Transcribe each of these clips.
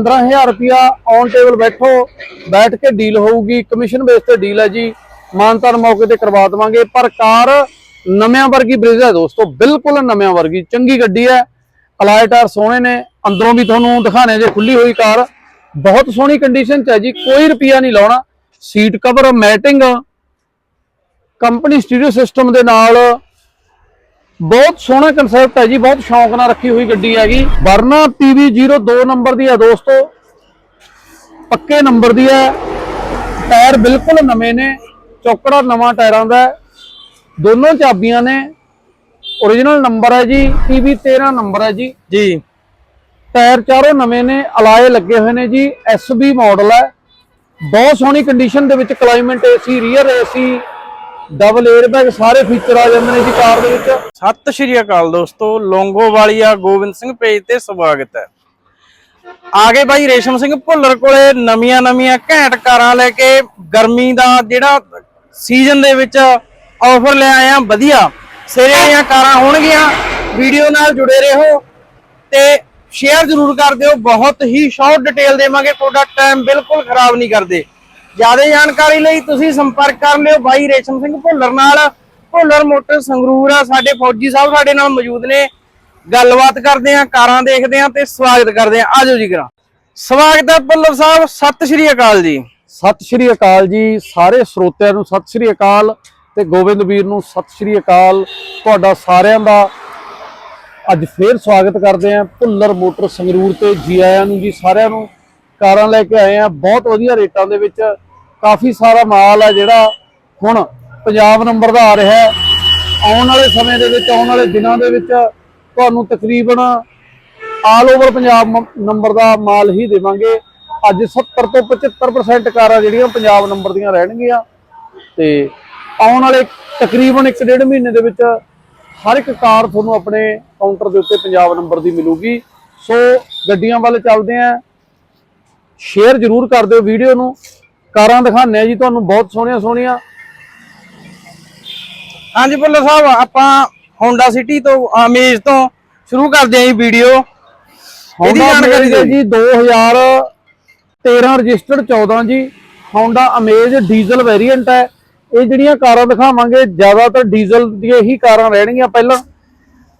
15000 ਰੁਪਿਆ on table ਬੈਠੋ, ਬੈਠ ਕੇ ਡੀਲ ਹੋਊਗੀ ਕਮਿਸ਼ਨ ਬੇਸ ਤੇ ਡੀਲ ਹੈ ਜੀ। ਮਾਨਤਾਨ ਮੌਕੇ ਤੇ ਕਰਵਾ ਦਵਾਂਗੇ। ਪਰ ਕਾਰ ਨਵਿਆਂ ਵਰਗੀ ਬ੍ਰਿਜ ਹੈ ਦੋਸਤੋ, ਬਿਲਕੁਲ ਨਵਿਆਂ ਵਰਗੀ। ਚੰਗੀ ਗੱਡੀ ਹੈ ਅਲਾਈ ਟਾਇਰ ਸੋਹਣੇ ਨੇ, ਅੰਦਰੋਂ ਵੀ ਤੁਹਾਨੂੰ ਦਿਖਾਣੇ ਜੇ ਖੁੱਲੀ ਹੋਈ ਕਾਰ। ਬਹੁਤ ਸੋਹਣੀ ਕੰਡੀਸ਼ਨ ਚ ਹੈ ਜੀ, ਕੋਈ ਰੁਪਿਆ ਨਹੀਂ ਲਾਉਣਾ। Seat cover matting company stereo system ਦੇ ਨਾਲ ਬਹੁਤ ਸੋਹਣਾ ਕਨਸੈਪਟ ਹੈ ਜੀ ਬਹੁਤ ਸ਼ੌਂਕ ਨਾਲ ਰੱਖੀ ਹੋਈ ਗੱਡੀ ਹੈਗੀ। ਵਰਨਾ PV 02 ਨੰਬਰ ਦੀ ਹੈ ਦੋਸਤੋ। ਪੱਕੇ ਨੰਬਰ ਦੀ ਹੈ। ਟਾਇਰ ਬਿਲਕੁਲ ਨਵੇਂ ਨੇ ਚੌਕੜਾ ਨਵਾਂ ਟਾਇਰਾਂ ਦਾ ਹੈ। ਦੋਨੋਂ ਚਾਬੀਆਂ ਨੇ। origignal ਨੰਬਰ ਹੈ ਜੀ PV 13 ਨੰਬਰ ਹੈ ਜੀ। ਜੀ। ਟਾਇਰ ਚਾਰੋਂ ਨਵੇਂ ਨੇ ਅਲਾਏ ਲੱਗੇ ਹੋਏ ਨੇ ਜੀ। SB ਮਾਡਲ ਹੈ। ਬਹੁਤ ਸੋਹਣੀ ਕੰਡੀਸ਼ਨ ਦੇ ਵਿੱਚ climate AC rear AC double airbag ਸਾਰੇ ਫੀਚਰ ਆ ਜਾਂਦੇ ਨੇ ਜੀ ਕਾਰ ਦੇ ਵਿੱਚ। ਸਤਿ ਸ਼੍ਰੀ ਅਕਾਲ ਦੋਸਤੋ, ਲੋਂਗੋਵਾਲੀਆ ਗੋਬਿੰਦ ਸਿੰਘ ਪੇਜ ਤੇ ਸਵਾਗਤ ਹੈ। ਆਗੇ ਬਾਈ ਰੇਸ਼ਮ ਸਿੰਘ ਭੁੱਲਰ ਕੋਲੇ, ਨਵੀਆਂ ਨਵੀਆਂ ਘੈਂਟ ਕਾਰਾਂ ਲੈ ਕੇ ਗਰਮੀ ਦਾ ਜਿਹੜਾ ਸੀਜ਼ਨ ਦੇ ਵਿੱਚ ਆਫਰ ਲੈ ਆਏ ਆ, ਵਧੀਆ। ਸਿਰੇ ਦੀਆਂ ਕਾਰਾਂ ਹੋਣਗੀਆਂ, ਵੀਡੀਓ ਨਾਲ ਜੁੜੇ ਰਹੋ ਤੇ ਸ਼ੇਅਰ ਜ਼ਰੂਰ ਕਰ ਦਿਓ, ਬਹੁਤ ਹੀ ਸ਼ਾਰਟ ਡਿਟੇਲ ਦੇਵਾਂਗੇ ਤੁਹਾਡਾ ਟਾਈਮ ਬਿਲਕੁਲ ਖਰਾਬ ਨਹੀਂ ਕਰਦੇ। ਜ਼ਿਆਦਾ ਜਾਣਕਾਰੀ ਲਈ ਤੁਸੀਂ ਸੰਪਰਕ ਕਰ ਲਿਓ ਬਾਈ ਰੇਸ਼ਮ ਸਿੰਘ ਭੁੱਲਰ ਨਾਲ। ਭੁੱਲਰ ਮੋਟਰ ਸੰਗਰੂਰ ਆ, ਸਾਡੇ ਫੌਜੀ ਸਾਹਿਬ ਸਾਡੇ ਨਾਲ ਮੌਜੂਦ ਨੇ। ਗੱਲਬਾਤ ਕਰਦੇ ਆ ਕਾਰਾਂ ਦੇਖਦੇ ਆ ਤੇ ਸਵਾਗਤ ਕਰਦੇ ਆ ਆਜੋ ਜੀ ਕਰਾਂ। ਸਵਾਗਤ ਹੈ ਭੁੱਲਰ ਸਾਹਿਬ, ਸਤਿ ਸ਼੍ਰੀ ਅਕਾਲ ਜੀ। ਸਤਿ ਸ਼੍ਰੀ ਅਕਾਲ ਜੀ, ਸਾਰੇ ਸਰੋਤਿਆਂ ਨੂੰ ਸਤਿ ਸ਼੍ਰੀ ਅਕਾਲ ਤੇ ਗੋਬਿੰਦ ਵੀਰ ਨੂੰ ਸਤਿ ਸ਼੍ਰੀ ਅਕਾਲ। ਤੁਹਾਡਾ ਸਾਰਿਆਂ ਦਾ ਅੱਜ ਫੇਰ ਸਵਾਗਤ ਕਰਦੇ ਆ ਭੁੱਲਰ ਮੋਟਰ ਸੰਗਰੂਰ ਤੇ ਜੀ ਆਇਆਂ ਨੂੰ ਜੀ ਸਾਰਿਆਂ ਨੂੰ। ਕਾਰਾਂ ਲੈ ਕੇ ਆਏ ਆ, ਬਹੁਤ ਵਧੀਆ ਰੇਟਾਂ ਦੇ ਵਿੱਚ। ਕਾਫੀ ਸਾਰਾ ਮਾਲ ਆ ਜਿਹੜਾ ਹੁਣ ਪੰਜਾਬ ਨੰਬਰ ਦਾ ਆ ਰਿਹਾ ਹੈ। ਆਉਣ ਵਾਲੇ ਸਮੇਂ ਦੇ ਵਿੱਚ, ਆਉਣ ਵਾਲੇ ਦਿਨਾਂ ਦੇ ਵਿੱਚ ਤੁਹਾਨੂੰ ਤਕਰੀਬਨ ਆਲ ਓਵਰ ਪੰਜਾਬ ਨੰਬਰ ਦਾ ਮਾਲ ਹੀ ਦੇਵਾਂਗੇ। ਅੱਜ 70 ਤੋਂ 75% ਕਾਰਾਂ ਜਿਹੜੀਆਂ ਪੰਜਾਬ ਨੰਬਰ ਦੀਆਂ ਰਹਿਣਗੀਆਂ। ਤੇ ਆਉਣ ਵਾਲੇ ਤਕਰੀਬਨ 1.5 ਮਹੀਨੇ ਦੇ ਵਿੱਚ ਹਰ ਇੱਕ ਕਾਰ ਤੁਹਾਨੂੰ ਆਪਣੇ ਕਾਊਂਟਰ ਦੇ ਉੱਤੇ ਪੰਜਾਬ ਨੰਬਰ ਦੀ ਮਿਲੂਗੀ। ਸੋ ਗੱਡੀਆਂ ਵੱਲ ਚੱਲਦੇ ਆਂ ਸ਼ੇਅਰ ਜ਼ਰੂਰ ਕਰ ਦਿਓ ਵੀਡੀਓ ਨੂੰ। ਕਾਰਾਂ ਦਿਖਾਉਂਦੇ ਆ ਜੀ ਤੁਹਾਨੂੰ ਬਹੁਤ ਸੋਹਣੀਆਂ ਸੋਹਣੀਆਂ। ਹਾਂਜੀ ਭੁੱਲਰ ਸਾਹਿਬ ਆਪਾਂ ਹੋਂਡਾ ਸਿਟੀ ਤੋਂ ਅਮੇਜ ਤੋਂ ਸ਼ੁਰੂ ਕਰਦੇ ਆਂ ਜੀ ਵੀਡੀਓ। ਇਹਦੀ ਜਾਣਕਾਰੀ ਦਿਓ ਜੀ? 2013 ਰਜਿਸਟਰਡ 14 ਜੀ। Honda Amaze ਡੀਜ਼ਲ ਵੇਰੀਐਂਟ ਹੈ। ਇਹ ਜਿਹੜੀਆਂ ਕਾਰਾਂ ਦਿਖਾਵਾਂਗੇ ਜ਼ਿਆਦਾਤਰ ਡੀਜ਼ਲ ਦੀਆਂ ਹੀ ਕਾਰਾਂ ਰਹਿਣਗੀਆਂ ਪਹਿਲਾਂ।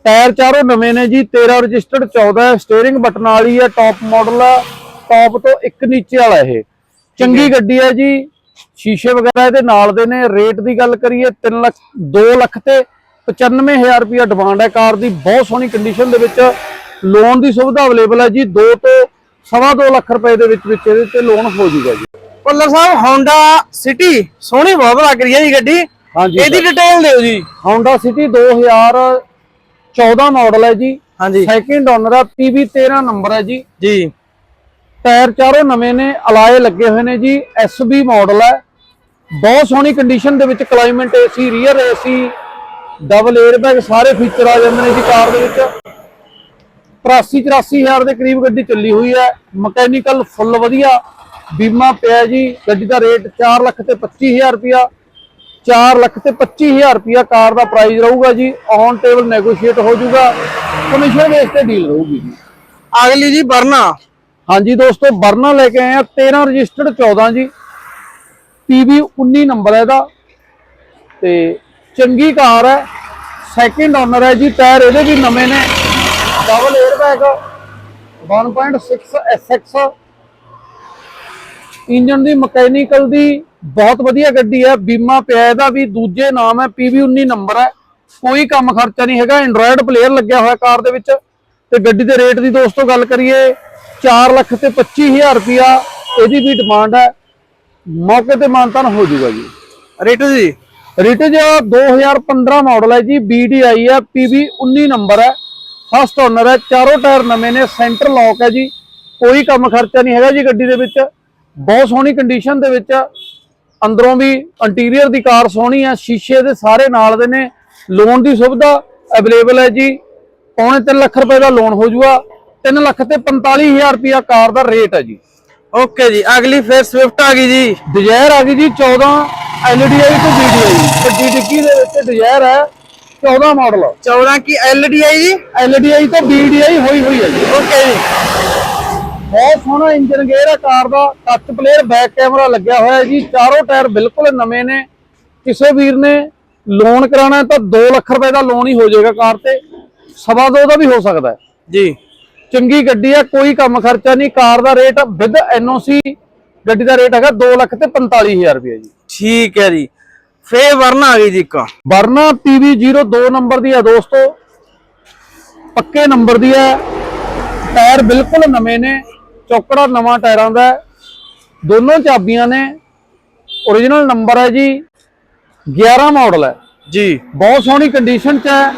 ਟਾਇਰ ਚਾਰੋਂ ਨਵੇਂ ਨੇ ਜੀ 13 ਰਜਿਸਟਰਡ 14 ਹੈ। ਸਟੀਅਰਿੰਗ ਬਟਨ ਵਾਲੀ ਹੈ ਟੌਪ ਮਾਡਲ ਹੈ। ਟੌਪ ਤੋਂ ਇੱਕ ਨੀਚੇ ਵਾਲਾ ਇਹ। ਚੰਗੀ ਗੱਡੀ ਹੈ ਜੀ। ਸ਼ੀਸ਼ੇ ਵਗੈਰਾ ਇਹਦੇ ਨਾਲ ਦੇ ਨੇ। ਰੇਟ ਦੀ ਗੱਲ ਕਰੀਏ 3 ਲੱਖ 2 ਲੱਖ ਤੇ 95000 ਰੁਪਇਆ ਡਿਮਾਂਡ ਹੈ। ਕਾਰ ਦੀ ਬਹੁਤ ਸੋਹਣੀ ਕੰਡੀਸ਼ਨ ਦੇ ਵਿੱਚ ਲੋਨ ਦੀ ਸੁਵਿਧਾ ਅਵੇਲੇਬਲ ਹੈ ਜੀ। 2 ਤੋਂ ਸਵਾ 2 ਲੱਖ ਰੁਪਏ ਦੇ ਵਿੱਚ ਵਿੱਚ ਇਹਦੇ ਤੇ ਲੋਨ ਹੋ ਜਾਊਗਾ ਜੀ। ਭੁੱਲਰ ਸਾਹਿਬ ਹੋਂਡਾ ਸਿਟੀ ਸੋਹਣੀ ਬਹੁਤ ਲੱਗ ਰਹੀ ਹੈ ਜੀ ਗੱਡੀ। ਹਾਂਜੀ ਇਹਦੀ ਡਿਟੇਲ ਦਿਓ ਜੀ। Honda City 2014 ਮਾਡਲ ਹੈ ਜੀ। ਹਾਂਜੀ। ਸੈਕਿੰਡ ਓਨਰ ਹੈ PV 13 ਨੰਬਰ ਹੈ ਜੀ। ਜੀ। ਟਾਇਰ ਚਾਰੋਂ ਨਵੇਂ ਨੇ, ਅਲਾਏ ਲੱਗੇ ਹੋਏ ਨੇ ਜੀ। SB ਮਾਡਲ ਹੈ। ਬਹੁਤ ਸੋਹਣੀ ਕੰਡੀਸ਼ਨ ਦੇ ਵਿੱਚ climate AC rear AC double airbag ਸਾਰੇ ਫੀਚਰ ਆ ਜਾਂਦੇ ਨੇ ਜੀ ਕਾਰ ਦੇ ਵਿੱਚ। 83 84000 ਦੇ ਕਰੀਬ ਗੱਡੀ ਚੱਲੀ ਹੋਈ ਹੈ। ਮਕੈਨੀਕਲ ਫੁੱਲ ਵਧੀਆ। ਬੀਮਾ ਪਿਆ ਜੀ। ਗੱਡੀ ਦਾ ਰੇਟ 4 ਲੱਖ ਤੇ 25000 ਰੁਪਿਆ 4 ਲੱਖ ਤੇ 25000 ਰੁਪਿਆ ਕਾਰ ਦਾ ਪ੍ਰਾਈਸ ਰਹੂਗਾ ਜੀ। ਔਨ ਟੇਬਲ ਨੈਗੋਸ਼ੀਏਟ ਹੋ ਜਾਊਗਾ। ਕਮਿਸ਼ਨ ਬੇਸ ਤੇ ਡੀਲ ਰਹੂਗੀ ਜੀ। ਅਗਲੀ ਜੀ ਵਰਨਾ। ਹਾਂਜੀ ਦੋਸਤੋ ਬਰਨਾ ਲੈ ਕੇ ਆਏ ਆ 13 ਰਜਿਸਟਰਡ 14 ਜੀ। PV 19 ਨੰਬਰ ਹੈ ਇਹਦਾ। ਤੇ ਚੰਗੀ ਕਾਰ ਹੈ। ਸੈਕਿੰਡ ਓਨਰ ਹੈ ਜੀ ਟਾਇਰ ਇਹਦੇ ਵੀ ਨਵੇਂ ਨੇ। ਡਬਲ 에ਅਰਬੈਗ 1.6 SX ਇੰਜਨ ਦੀ ਮਕੈਨੀਕਲ ਦੀ ਬਹੁਤ ਵਧੀਆ ਗੱਡੀ ਹੈ। ਬੀਮਾ ਪਿਆ ਇਹਦਾ ਵੀ, ਦੂਜੇ ਨਾਮ ਹੈ PV 19 ਨੰਬਰ ਹੈ। ਕੋਈ ਕੰਮ ਖਰਚਾ ਨਹੀਂ ਹੈਗਾ। ਐਂਡਰੋਇਡ ਪਲੇਅਰ ਲੱਗਿਆ ਹੋਇਆ ਕਾਰ ਦੇ ਵਿੱਚ। ਤੇ ਗੱਡੀ ਦੇ ਰੇਟ ਦੀ ਦੋਸਤੋ ਗੱਲ ਕਰੀਏ 4 ਲੱਖ ਤੇ 25000 ਰੁਪਿਆ ਇਹਦੀ ਵੀ ਡਿਮਾਂਡ ਹੈ। ਮੌਕੇ ਤੇ ਮਾਨਤਾਨ ਹੋ ਜਾਊਗਾ ਜੀ। ਰੇਟ ਜੀ? ਰਿਟਜ 2015 ਮਾਡਲ ਹੈ ਜੀ। BDI ਹੈ PV 19 ਨੰਬਰ ਹੈ। ਫਸਟ ਓਨਰ ਹੈ। ਚਾਰੋਂ ਟਾਇਰ ਨਵੇਂ ਨੇ ਸੈਂਟਰ ਲੌਕ ਹੈ ਜੀ। ਕੋਈ ਕੰਮ ਖਰਚਾ ਨਹੀਂ ਹੈਗਾ ਜੀ ਗੱਡੀ ਦੇ ਵਿੱਚ। ਬਹੁਤ ਸੋਹਣੀ ਕੰਡੀਸ਼ਨ ਦੇ ਵਿੱਚ। ਅੰਦਰੋਂ ਵੀ ਇੰਟੀਰੀਅਰ ਦੀ ਕਾਰ ਸੋਹਣੀ ਹੈ। ਸ਼ੀਸ਼ੇ ਦੇ ਸਾਰੇ ਨਾਲ ਦੇ ਨੇ। ਲੋਨ ਦੀ ਸੁਵਿਧਾ ਅਵੇਲੇਬਲ ਹੈ ਜੀ। ਪੌਣੇ 3 ਲੱਖ ਰੁਪਏ ਦਾ ਲੋਨ ਹੋ ਜਾਊਗਾ। 3 ਲੱਖ ਤੇ 45000 ਰੁਪਿਆ ਕਾਰ ਦਾ ਰੇਟ ਹੈ ਜੀ। ਓਕੇ ਜੀ ਅਗਲੀ ਫਿਰ ਸਵਿਫਟ ਆ ਗਈ ਜੀ। ਡਿਜ਼ਾਇਰ ਆ ਗਈ ਜੀ 14 LDI ਤੇ BDI ਵੱਡੀ ਡਿੱਗੀ ਦੇ ਵਿੱਚ ਡਿਜ਼ਾਇਰ ਹੈ? 14 ਮਾਡਲ 14 ਕੀ ਐਲਡੀਆਈ ਜੀ? LDI ਤੇ BDI ਹੋਈ ਹੋਈ ਹੈ ਜੀ। ਓਕੇ ਜੀ। ਬਹੁਤ ਸੋਹਣਾ ਇੰਜਨ ਗੇਅਰ ਹੈ ਕਾਰ ਦਾ। ਟੱਚ ਪਲੇਅਰ ਬੈਕ ਕੈਮਰਾ ਲੱਗਿਆ ਹੋਇਆ ਹੈ ਜੀ। ਚਾਰੋਂ ਟਾਇਰ ਬਿਲਕੁਲ ਨਵੇਂ ਨੇ। ਕਿਸੇ ਵੀਰ ਨੇ ਲੋਨ ਕਰਾਉਣਾ ਹੈ ਤਾਂ 2 ਲੱਖ ਰੁਪਏ ਦਾ ਲੋਨ ਹੀ ਹੋ ਜਾਏਗਾ ਕਾਰ ਤੇ। ਸਵਾ ਦੋ ਦਾ ਵੀ ਹੋ ਸਕਦਾ ਹੈ। ਜੀ। ਚੰਗੀ ਗੱਡੀ ਹੈ ਕੋਈ ਕੰਮ ਖਰਚਾ ਨਹੀਂ ਕਾਰ ਦਾ ਰੇਟ ਵਿਦ ਐਨਓਸੀ ਗੱਡੀ ਦਾ ਰੇਟ ਹੈਗਾ 2 ਲੱਖ ਤੇ 45000 ਰੁਪਏ ਜੀ। ਠੀਕ ਹੈ ਜੀ। ਫੇਰ ਵਰਨਾ ਆ ਗਈ ਜੀ ਇੱਕ। ਵਰਨਾ PV02 ਨੰਬਰ ਦੀ ਹੈ ਦੋਸਤੋ। ਪੱਕੇ ਨੰਬਰ ਦੀ ਹੈ। ਟਾਇਰ ਬਿਲਕੁਲ ਨਵੇਂ ਨੇ ਚੌਕੜਾ ਨਵਾਂ ਟਾਇਰਾਂ ਦਾ ਦੋਨੋਂ ਚਾਬੀਆਂ ਨੇ। origignal ਨੰਬਰ ਹੈ ਜੀ। 11 ਮਾਡਲ ਹੈ। ਜੀ। ਬਹੁਤ ਸੋਹਣੀ ਕੰਡੀਸ਼ਨ 'ਚ ਹੈ।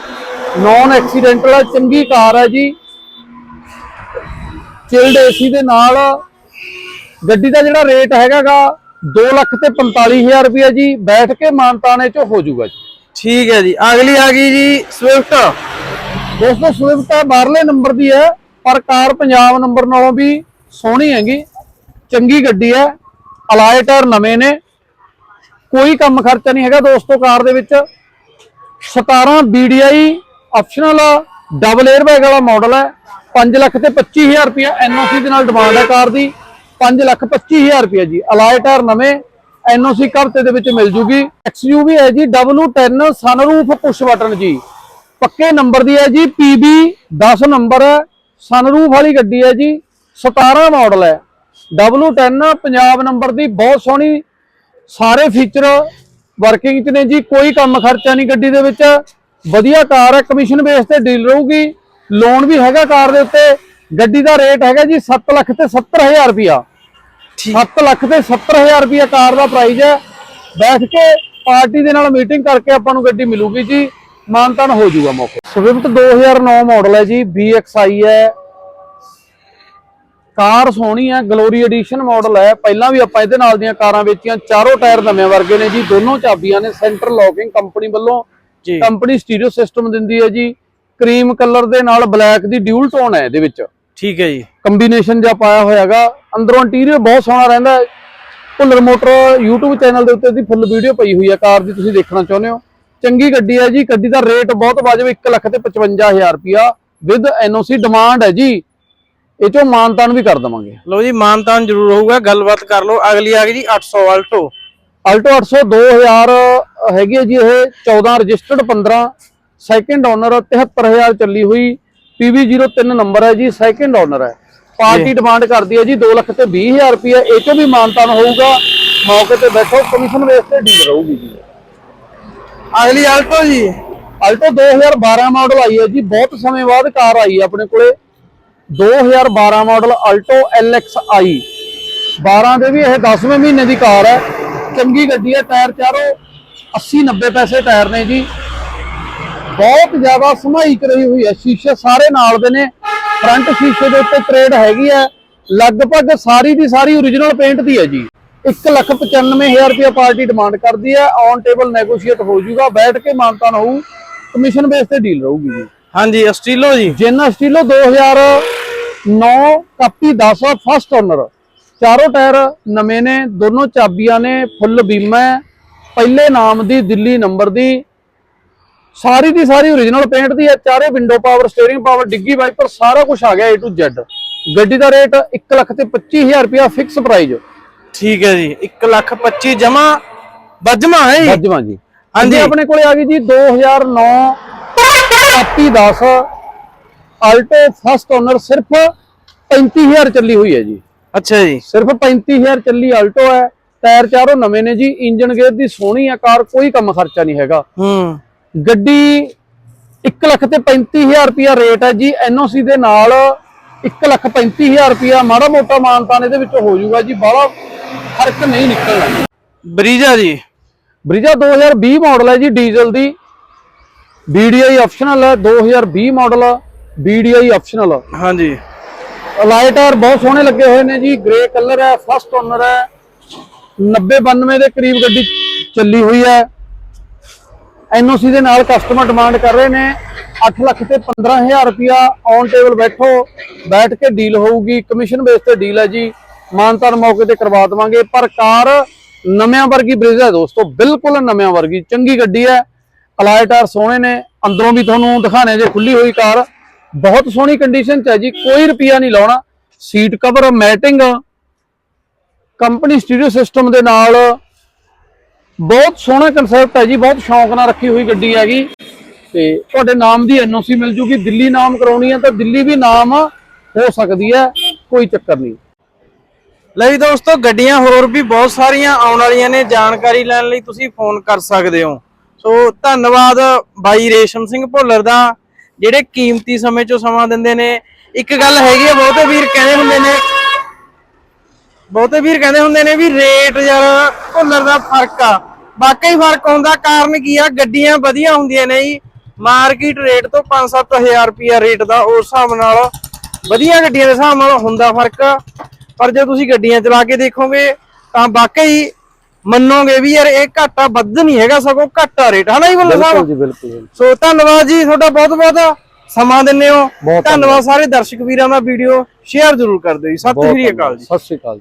ਨੌਨ ਐਕਸੀਡੈਂਟਲ ਹੈ ਚੰਗੀ ਕਾਰ ਹੈ ਜੀ। ਚਿਲਡ ਏਸੀ ਦੇ ਨਾਲ ਗੱਡੀ ਦਾ ਜਿਹੜਾ ਰੇਟ ਹੈਗਾਗਾ 2 ਲੱਖ ਤੇ 45000 ਰੁਪਏ ਜੀ। ਬੈਠ ਕੇ ਮਾਨਤਾਨੇ 'ਚ ਹੋ ਜਾਊਗਾ ਜੀ। ਠੀਕ ਹੈ ਜੀ। ਅਗਲੀ ਆ ਗਈ ਜੀ ਸਵਿਫਟ ਦੋਸਤੋ ਸਵਿਫਟ ਬਾਹਰਲੇ ਨੰਬਰ ਦੀ ਹੈ ਪਰ ਕਾਰ ਪੰਜਾਬ ਨੰਬਰ ਨਾਲੋਂ ਵੀ ਸੋਹਣੀ ਹੈਗੀ। ਚੰਗੀ ਗੱਡੀ ਹੈ ਅਲਾਈ ਟਾਇਰ ਨਵੇਂ ਨੇ। ਕੋਈ ਕੰਮ ਖਰਚਾ ਨਹੀਂ ਹੈਗਾ ਦੋਸਤੋ ਕਾਰ ਦੇ ਵਿੱਚ। 17 BDI optional double air bag ਵਾਲਾ ਮਾਡਲ ਹੈ। 5 ਲੱਖ ਤੇ 25000 ਰੁਪਏ ਐਨਓਸੀ ਦੇ ਨਾਲ ਡਿਮਾਂਡ ਹੈ ਕਾਰ ਦੀ। 5 ਲੱਖ 25000 ਰੁਪਏ ਜੀ। ਅਲਾਈ ਟਾਇਰ ਨਵੇਂ ਐਨਓਸੀ ਹਫ਼ਤੇ ਦੇ ਵਿੱਚ ਮਿਲ ਜੂਗੀ। XUV ਹੈ ਜੀ W10 ਸਨਰੂਫ ਪੁਸ਼ ਬਟਨ ਜੀ। ਪੱਕੇ ਨੰਬਰ ਦੀ ਹੈ ਜੀ PB 10 ਨੰਬਰ। ਹੈ ਸਨਰੂਫ ਵਾਲੀ ਗੱਡੀ ਹੈ ਜੀ। 17 ਮਾਡਲ ਹੈ। W10 ਪੰਜਾਬ ਨੰਬਰ ਦੀ ਬਹੁਤ ਸੋਹਣੀ। ਸਾਰੇ ਫੀਚਰ ਵਰਕਿੰਗ ਚ ਨੇ ਜੀ। ਕੋਈ ਕੰਮ ਖਰਚਾ ਨਹੀਂ ਗੱਡੀ ਦੇ ਵਿੱਚ। ਵਧੀਆ ਕਾਰ ਹੈ। ਕਮਿਸ਼ਨ ਬੇਸ ਤੇ ਡੀਲ ਰਹੂਗੀ। ਲੋਨ ਵੀ ਹੈਗਾ ਕਾਰ ਦੇ ਉੱਤੇ ਗੱਡੀ ਦਾ ਰੇਟ ਹੈਗਾ ਜੀ 7 ਲੱਖ ਤੇ 70000 ਰੁਪਿਆ ਠੀਕ। 7 ਲੱਖ ਤੇ 70000 ਰੁਪਿਆ ਕਾਰ ਦਾ ਪ੍ਰਾਈਸ ਹੈ। ਬੈਠ ਕੇ ਪਾਰਟੀ ਦੇ ਨਾਲ ਮੀਟਿੰਗ ਕਰਕੇ ਆਪਾਂ ਨੂੰ ਗੱਡੀ ਮਿਲੂਗੀ ਜੀ। ਮਾਨਤਾਨ ਹੋ ਜਾਊਗਾ ਮੌਕੇ। ਸਵਿਫਟ 2009 ਮਾਡਲ ਹੈ ਜੀ BXI ਹੈ। ਕਾਰ ਸੋਹਣੀ ਹੈ ਗਲੋਰੀ ਐਡੀਸ਼ਨ ਮਾਡਲ ਹੈ। ਪਹਿਲਾਂ ਵੀ ਆਪਾਂ ਇਹਦੇ ਨਾਲ ਦੀਆਂ ਕਾਰਾਂ ਵੇਚੀਆਂ ਚਾਰੋਂ ਟਾਇਰ ਨਵੇਂ ਵਰਗੇ ਨੇ ਜੀ। ਦੋਨੋਂ ਚਾਬੀਆਂ ਨੇ ਸੈਂਟਰ ਲੌਕਿੰਗ ਕੰਪਨੀ ਵੱਲੋਂ। ਜੀ। ਕੰਪਨੀ ਸਟੀਰੀਓ ਸਿਸਟਮ ਦਿੰਦੀ ਹੈ ਜੀ। ਕਰੀਮ ਕਲਰ ਦੇ ਨਾਲ ਬਲੈਕ ਦੀ ਡਿਊਲ ਟੋਨ ਹੈ ਇਹਦੇ ਵਿੱਚ। ਠੀਕ ਹੈ ਜੀ। ਕੰਬੀਨੇਸ਼ਨ ਜਿਹਾ ਪਾਇਆ ਹੋਇਆ ਹੈਗਾ। ਅੰਦਰੋਂ ਇੰਟੀਰੀਅਰ ਬਹੁਤ ਸੋਹਣਾ ਰਹਿੰਦਾ ਹੈ। ਭੁੱਲਰ ਮੋਟਰ YouTube ਚੈਨਲ ਦੇ ਉੱਤੇ ਦੀ ਫੁੱਲ ਵੀਡੀਓ ਪਈ ਹੋਈ ਹੈ। ਕਾਰ ਦੀ ਤੁਸੀਂ ਦੇਖਣਾ ਚਾਹੁੰਦੇ ਹੋ। ਚੰਗੀ ਗੱਡੀ ਹੈ ਜੀ। ਗੱਡੀ ਦਾ ਰੇਟ ਬਹੁਤ ਵਾਜਬ 1 ਲੱਖ ਤੇ 55000 ਰੁਪਿਆ ਵਿਦ ਐਨਓਸੀ ਡਿਮਾਂਡ ਹੈ ਜੀ। ਇਹ ਚੋਂ ਮਾਨਤਾਨ ਵੀ ਕਰ ਦਵਾਂਗੇ। ਲਓ ਜੀ ਮਾਨਤਾਨ ਜ਼ਰੂਰ ਹੋਊਗਾ। ਗੱਲਬਾਤ ਕਰ ਲਓ। ਅਗਲੀ ਆ ਗਈ ਜੀ 800 ਆਲਟੋ ਆਲਟੋ 800 2000 ਹੈਗੀ ਹੈ ਜੀ ਇਹ। 14 ਰਜਿਸਟਰਡ 15 ਸੈਕਿੰਡ ਓਨਰ 73000 ਚੱਲੀ ਹੋਈ PV03 ਨੰਬਰ ਹੈ ਜੀ ਸੈਕਿੰਡ ਓਨਰ ਹੈ ਪਾਰਟੀ ਡਿਮਾਂਡ ਕਰਦੀ ਹੈ ਜੀ 2 ਲੱਖ ਤੇ 20000 ਰੁਪਏ ਇਹ ਚੋਂ ਵੀ ਮਾਨਤਾਨ ਹੋਊਗਾ। ਮੌਕੇ ਤੇ ਬੈਠੋ ਕਮਿਸ਼ਨ ਬੇਸ ਤੇ ਡੀਲ ਰਹੂਗੀ ਜੀ। ਅਗਲੀ ਆਲਟੋ ਜੀ। ਆਲਟੋ 2012 ਮਾਡਲ ਆਈ ਹੈ ਜੀ ਬਹੁਤ ਸਮੇਂ ਬਾਅਦ ਕਾਰ ਆਈ ਹੈ ਆਪਣੇ ਕੋਲੇ। 2012 ਮਾਡਲ ਆਲਟੋ LXI 12 ਦੇ ਵੀ ਇਹ 10ਵੇਂ ਮਹੀਨੇ ਦੀ ਕਾਰ ਹੈ ਚੰਗੀ ਗੱਡੀ ਹੈ ਟਾਇਰ ਚਾਰੋਂ 80 90 ਪੈਸੇ ਟਾਇਰ ਨੇ ਜੀ। ਬਹੁਤ ਜ਼ਿਆਦਾ ਸਮਾਈ ਰਹੀ ਹੋਈ ਹੈ। ਸ਼ੀਸ਼ੇ ਸਾਰੇ ਨਾਲ ਦੇ ਨੇ। ਫਰੰਟ ਸ਼ੀਸ਼ੇ ਦੇ ਉੱਤੇ ਟ੍ਰੇਡ ਹੈਗੀ ਹੈ। ਲਗਭਗ ਸਾਰੀ ਦੀ ਸਾਰੀ origignal ਪੇਂਟ ਦੀ ਹੈ ਜੀ। 195000 ਰੁਪਏ ਪਾਰਟੀ ਡਿਮਾਂਡ ਕਰਦੀ ਹੈ। ਔਨ ਟੇਬਲ ਨੈਗੋਸ਼ੀਏਟ ਹੋ ਜਾਊਗਾ ਬੈਠ ਕੇ ਮਾਨਤਾਨ ਹੋਊ ਕਮਿਸ਼ਨ ਬੇਸ ਤੇ ਡੀਲ ਰਹੂਗੀ ਜੀ। ਹਾਂਜੀ ਸਟੀਲੋ ਜੀ। ਜੇਨਾ ਸਟੀਲੋ 2009 ਕਾਪੀ 10 ਫਸਟ ਓਨਰ ਚਾਰੋਂ ਟਾਇਰ ਨਵੇਂ ਨੇ ਦੋਨੋਂ ਚਾਬੀਆਂ ਨੇ ਫੁੱਲ ਬੀਮਾ ਪਹਿਲੇ ਨਾਮ ਦੀ ਦਿੱਲੀ ਨੰਬਰ ਦੀ। ਸਾਰੀ ਦੀ ਸਾਰੀ origignal ਪੇਂਟ ਦੀ ਹੈ ਚਾਰੇ ਵਿੰਡੋ ਪਾਵਰ ਸਟੀਅਰਿੰਗ ਪਾਵਰ ਡਿੱਗੀ ਵਾਈਪਰ ਸਾਰਾ ਕੁਝ ਆ ਗਿਆ A to Z ਗੱਡੀ ਦਾ ਰੇਟ 1 ਲੱਖ ਤੇ 25000 ਰੁਪਿਆ ਫਿਕਸ ਪ੍ਰਾਈਸ ਠੀਕ ਹੈ ਜੀ 1 ਲੱਖ 25 ਜਮਾ ਬੱਜਮਾ ਹੈ ਜੀ। ਵੱਜਵਾ ਜੀ। ਹਾਂਜੀ। ਆਪਣੇ ਕੋਲੇ ਆ ਗਈ ਜੀ 2009 ਕਾਪੀ 10 ਆਲਟੋ ਫਸਟ ਓਨਰ ਸਿਰਫ 35000 ਚੱਲੀ ਹੋਈ ਹੈ ਜੀ। ਅੱਛਾ ਜੀ। ਸਿਰਫ 35000 ਚੱਲੀ ਆਲਟੋ ਹੈ ਟਾਇਰ ਚਾਰੋਂ ਨਵੇਂ ਨੇ ਜੀ ਇੰਜਨ ਗੇਅਰ ਦੀ ਸੋਹਣੀ ਆ ਕਾਰ ਕੋਈ ਕੰਮ ਖਰਚਾ ਨਹੀਂ ਹੈਗਾ। ਹੂੰ। ਗੱਡੀ 1 ਲੱਖ ਤੇ 35000 ਰੁਪਿਆ ਰੇਟ ਹੈ ਜੀ ਐਨਓਸੀ ਦੇ ਨਾਲ 1 ਲੱਖ 35000 ਰੁਪਿਆ ਮਾੜਾ ਮੋਟਾ ਮਾਨਤਾਨ ਇਹਦੇ ਵਿੱਚ ਹੋ ਜਾਊਗਾ ਜੀ ਬਾਹਲਾ ਫ਼ਰਕ ਨਹੀਂ ਨਿਕਲਣਾ। ਬਰੀਜਾ ਜੀ। ਬ੍ਰਿਜਾ 2020 ਮਾਡਲ ਹੈ ਜੀ ਡੀਜ਼ਲ ਦੀ। BDI ਆਪਸ਼ਨਲ ਹੈ 2020 ਮਾਡਲ BDI ਆਪਸ਼ਨਲ ਹਾਂਜੀ। ਅਲਾਈ ਟਾਇਰ ਬਹੁਤ ਸੋਹਣੇ ਲੱਗੇ ਹੋਏ ਨੇ ਜੀ ਗ੍ਰੇ ਕਲਰ ਹੈ ਫਸਟ ਓਨਰ ਹੈ। 90 92 ਦੇ ਕਰੀਬ ਗੱਡੀ ਚੱਲੀ ਹੋਈ ਹੈ। ਐਨਓਸੀ ਦੇ ਨਾਲ ਕਸਟਮਰ ਡਿਮਾਂਡ ਕਰ ਰਹੇ ਨੇ। 8 ਲੱਖ ਤੇ 15000 ਰੁਪਇਆ ਔਨ ਟੇਬਲ ਬੈਠੋ। ਬੈਠ ਕੇ ਡੀਲ ਹੋਊਗੀ। ਕਮਿਸ਼ਨ ਬੇਸ ਤੇ ਡੀਲ ਹੈ ਜੀ। ਮਾਨਤਾਨ ਮੌਕੇ ਤੇ ਕਰਵਾ ਦਵਾਂਗੇ। ਪਰ ਕਾਰ ਨਵਿਆਂ ਵਰਗੀ ਬ੍ਰਿਜ਼ ਹੈ ਦੋਸਤੋ। ਬਿਲਕੁਲ ਨਵਿਆਂ ਵਰਗੀ। ਚੰਗੀ ਗੱਡੀ ਹੈ। ਅਲਾਈ ਟਾਇਰ ਸੋਹਣੇ ਨੇ। ਅੰਦਰੋਂ ਵੀ ਤੁਹਾਨੂੰ ਦਿਖਾਣੇ ਜੇ ਖੁੱਲੀ ਹੋਈ ਕਾਰ। ਬਹੁਤ ਸੋਹਣੀ ਕੰਡੀਸ਼ਨ ਚ ਹੈ ਜੀ। ਕੋਈ ਰੁਪਿਆ ਨਹੀਂ ਲਾਉਣਾ। Seat cover matting company stereo system ਦੇ ਨਾਲ ਬਹੁਤ ਸੋਹਣਾ ਕਨਸੈਪਟ ਹੈ ਜੀ, ਬਹੁਤ ਸ਼ੌਂਕ ਨਾਲ ਰੱਖੀ ਹੋਈ ਗੱਡੀ ਹੈਗੀ। ਤੇ ਤੁਹਾਡੇ ਨਾਮ ਦੀ ਐਨਓਸੀ ਮਿਲ ਜੂਗੀ, ਦਿੱਲੀ ਨਾਮ ਕਰਾਉਣੀ ਹੈ ਤਾਂ ਦਿੱਲੀ ਵੀ ਨਾਮ ਹੋ ਸਕਦੀ ਹੈ, ਕੋਈ ਚੱਕਰ ਨਹੀਂ। ਲੈ ਦੋਸਤੋ, ਗੱਡੀਆਂ ਹੋਰ ਵੀ ਬਹੁਤ ਸਾਰੀਆਂ ਆਉਣ ਵਾਲੀਆਂ ਨੇ, ਜਾਣਕਾਰੀ ਲੈਣ ਲਈ ਤੁਸੀਂ ਫੋਨ ਕਰ ਸਕਦੇ ਹੋ। ਸੋ ਧੰਨਵਾਦ ਬਾਈ ਰੇਸ਼ਮ ਸਿੰਘ ਭੁੱਲਰ ਦਾ, ਜਿਹੜੇ ਕੀਮਤੀ ਸਮੇਂ ਚੋਂ ਸਮਾਂ ਦਿੰਦੇ ਨੇ। ਇੱਕ ਗੱਲ ਹੈਗੀ ਆ, ਬਹੁਤੇ ਵੀਰ ਕਹਿੰਦੇ ਹੁੰਦੇ ਨੇ, ਬਹੁਤੇ ਵੀਰ ਕਹਿੰਦੇ ਹੁੰਦੇ ਨੇ ਵੀ ਰੇਟ ਯਾਰ ਭੁੱਲਰ ਦਾ ਫ਼ਰਕ ਆ। ਵਾਕਈ ਫ਼ਰਕ ਹੁੰਦਾ ਕਾਰਨ ਕੀ ਆ? ਗੱਡੀਆਂ ਵਧੀਆ ਹੁੰਦੀਆਂ ਨੇ ਜੀ। ਮਾਰਕੀਟ ਰੇਟ ਤੋਂ 5-7000 ਰੁਪਿਆ ਰੇਟ ਦਾ ਉਸ ਹਿਸਾਬ ਨਾਲ ਵਧੀਆ ਗੱਡੀਆਂ ਦੇ ਹਿਸਾਬ ਨਾਲ ਹੁੰਦਾ ਫ਼ਰਕ। ਪਰ ਜੇ ਤੁਸੀਂ ਗੱਡੀਆਂ ਚਲਾ ਕੇ ਦੇਖੋਗੇ ਤਾਂ ਵਾਕਈ ਮੰਨੋਗੇ ਵੀ ਯਾਰ ਇਹ ਘਾਟਾ ਵੱਧ ਨਹੀਂ ਹੈਗਾ ਸਗੋਂ ਘਾਟਾ ਰੇਟ। ਹਨਾ ਜੀ ਭੁੱਲਰ ਸਾਹਿਬ? ਜੀ ਬਿਲਕੁਲ ਸੋ ਧੰਨਵਾਦ ਜੀ ਤੁਹਾਡਾ ਬਹੁਤ ਬਹੁਤ ਸਮਾਂ ਦਿੰਦੇ ਹੋ। ਧੰਨਵਾਦ। ਸਾਰੇ ਦਰਸ਼ਕ ਵੀਰਾਂ ਦਾ ਵੀਡੀਓ ਸ਼ੇਅਰ ਜ਼ਰੂਰ ਕਰ ਦਿਓ ਜੀ। ਸਤਿ ਸ਼੍ਰੀ ਅਕਾਲ ਜੀ। ਸਤਿ ਸ਼੍ਰੀ ਅਕਾਲ